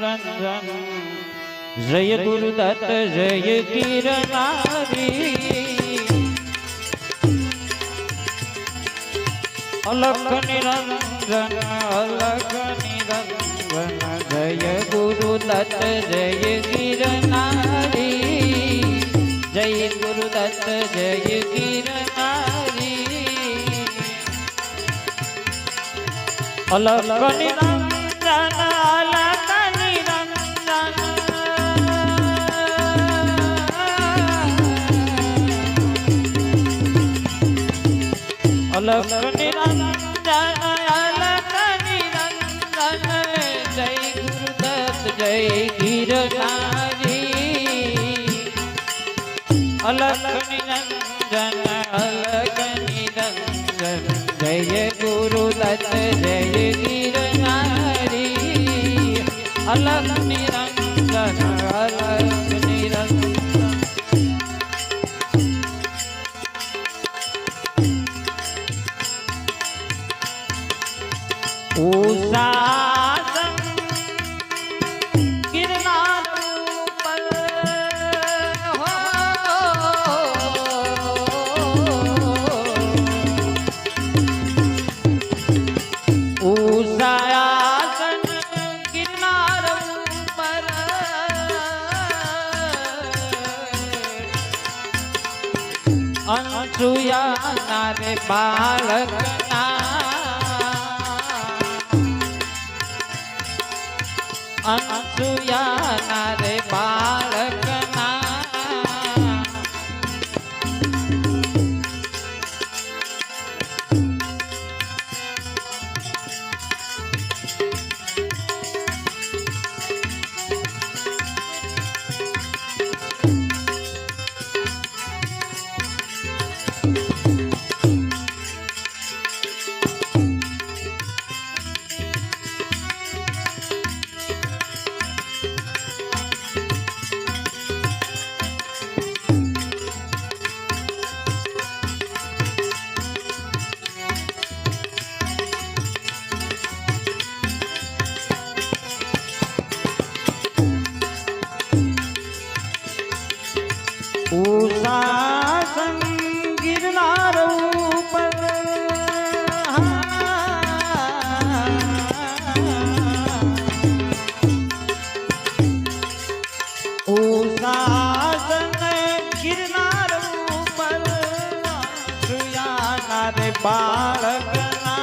નિરંજન જય ગુરુદત્ત જય કિરનારી અલખ નિરંજન અલખ નિરંજન, જય ગુરુદત્ત જય કિરનારી જય ગુરુદત્ત જય કિરનારી અલખ નિરંજન અલખ નિરંજન અલખ નિરંજન જય જય ગુરુદત્ત જય ગિરનારી અલખ નિરંજન અલખ નિરંજન અનસુયાના રે બાળકના અનસુયાના રે બાળકના બાળકના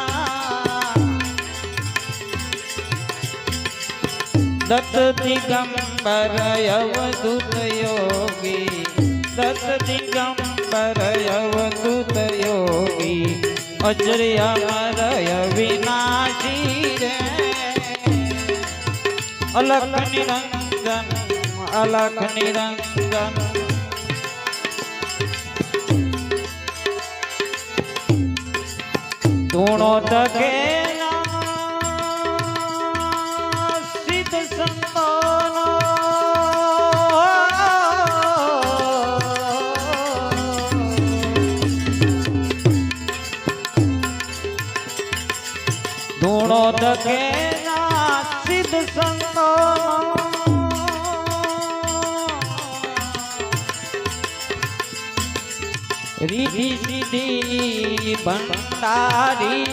દત્ત દિગંબર અવધૂત યોગી દત્ત દિગંબર અવધૂત યોગી અજર અમરય વિનાશી રે અલખ નિરંજન અલખ નિરંજન ધૂણો તકે સિદ્ધ સંતોનો. ધૂણો તકે સિદ્ધ સંતોનો. સિદ્ધિ ભંડારી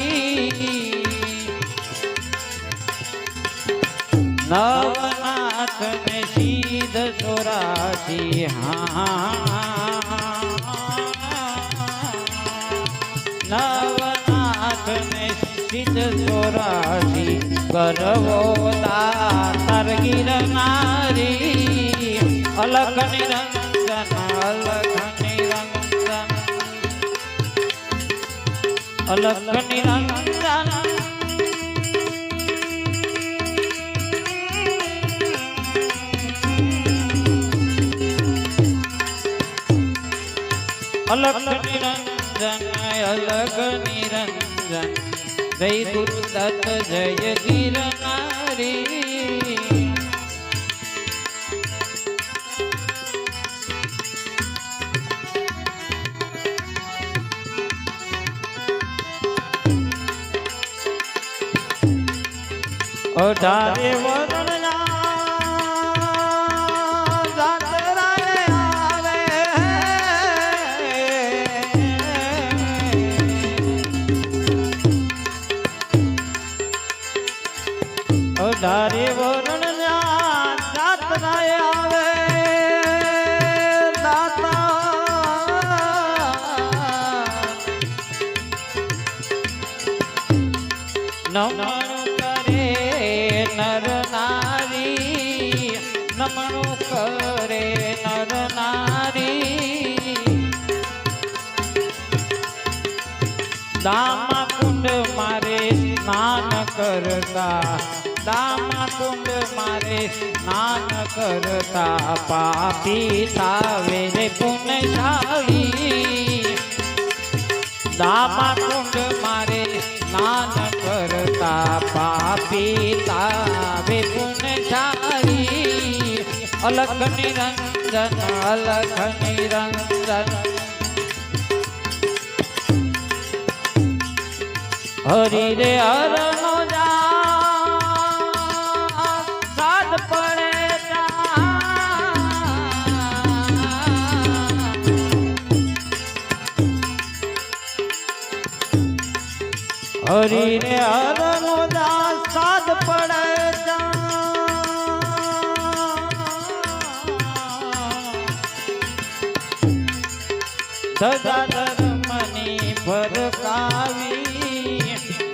નવનાથ ને સીધ સોરાજી હા નવનાથ ને સીધ સોરાજી કરવો તાર ગિરનારી અલખ નિરંજન અલખ અલખ નિરંજન અલગ નિરંજન અલગ નિરંજન જય ગુરુદત્ત જય ગિરનારી ઢારે ધારે વરણ જાતના આવે દાતા નમ નમણું કરે નર નારી. દામા કુંડ મારે સ્નાન કરતા દામા કુંડ મારે સ્નાન કરતા, પાપી થાવે રે પુણ્યશાળી. દામા કુંડ મારે સ્નાન કરતા, પાપી તાવે પુણ્યશાળી. અલખ નિરંજન અલખ નિરંજન હરી રે હરનો સાદ પડે હરી રે હરનો ધજા ધર્મની ફરકાવી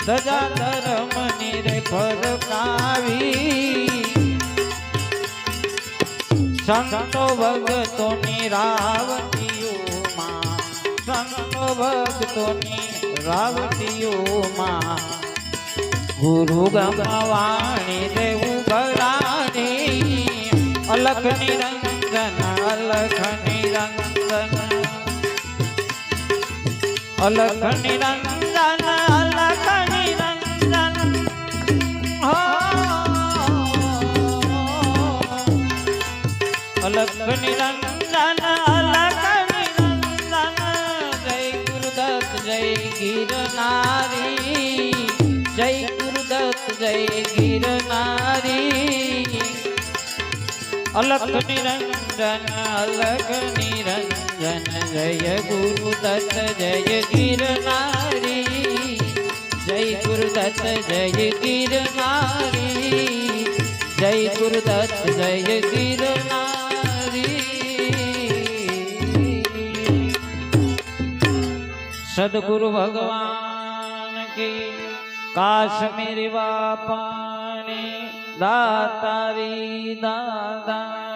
ધજા ધર્મની રે ફરકાવી સંતો ભગતોની રાવતીઓમાં, સંતો ભક્તોની રાવતીઓમાં, ગુરુ ગમવાણી, દેવું ભરાણી અલખ નિરંજન અલખ નિરંજન અલખ નિરંજન અલખ નિરંજન હો અલખ નિરંજન અલખ નિરંજન જય ગુરુદત્ત જય ગિરનારી જય ગુરુદત્ત જય ગિરનારી અલખ નિરંજન અલખ નિરંજન. જય ગુરુદત્ત જય ગિરનારી જય ગુરુદત્ત જય ગિરનારી જય ગુરુદત્ત જય ગિરનારી સદગુરુ ભગવાન કી કાશ્મીરી બાપાની દાતારી દાદાની